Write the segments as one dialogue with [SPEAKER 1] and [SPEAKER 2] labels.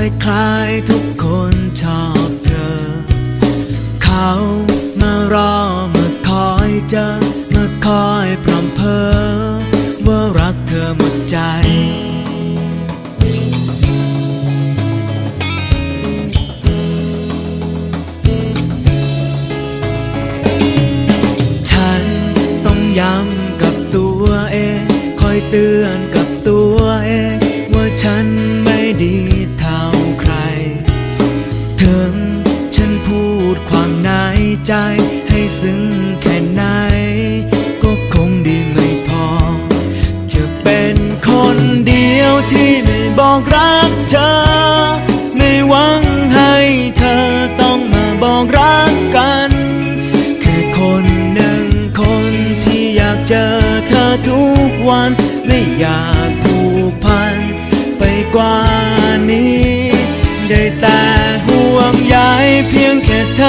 [SPEAKER 1] ใคล้ายๆทุกคนชอบเธอ เขามารอมาคอยเจอมาคอยพรำเพอว่ารักเธอหมดใจฉันต้องย้ำกับตัวเอง คอยเตือนกับตัวเอง ว่าฉันไม่ดี ถึง ฉันพูดความในใจ ให้ซึ้งแค่ไหน ก็คงดีไม่พอ จะเป็นคนเดียวที่ไม่บอกรักเธอ ไม่หวังให้เธอต้องมาบอกรักกัน แค่คนหนึ่งคนที่อยากเจอเธอทุกวัน ไม่อยากผูกพันไปกว่า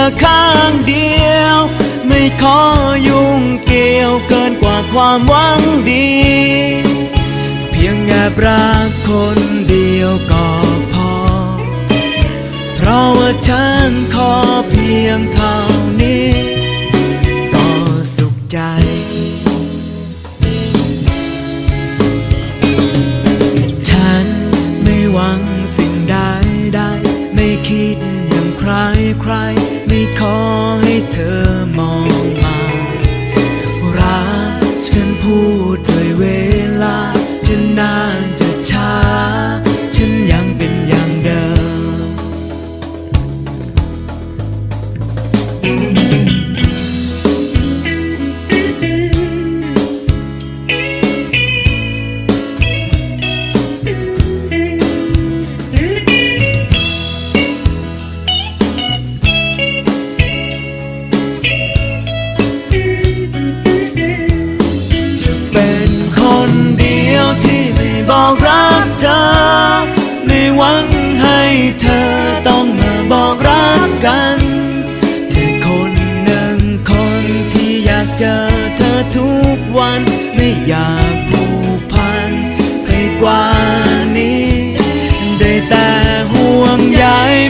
[SPEAKER 1] อข้างเดียว ไม่ขอยุ่งเกี่ยวเกินกว่าความหวังดี เพียงแอบรักคนเดียวก็พอ เพราะว่าฉันขอเพียงเท่า วัน ไม่อยากผูกพันไปกว่านี้ ได้แต่ห่วงใย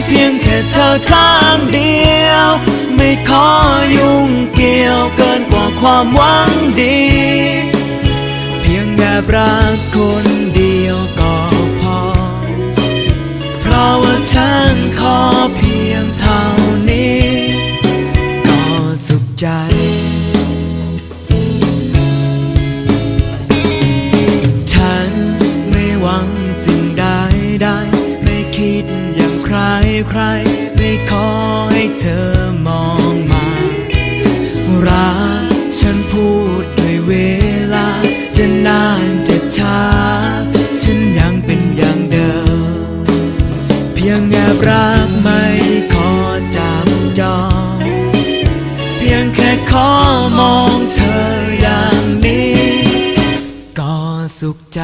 [SPEAKER 1] เพียงแค่เธอข้างเดียว ไม่ขอยุ่งเกี่ยวเกินกว่าความหวังดี เพียงแอบรักคนเดียวก็พอ เพราะว่าฉันขอเพียงเท่า ใครไม่ขอให้เธอมองมา รักฉันพูดด้วยเวลา จะนานจะช้า ฉันยังเป็นอย่างเดิม เพียงแอบรักไม่ขอจับจอง เพียงแค่ขอมองเธออย่างนี้ ก็สุขใจ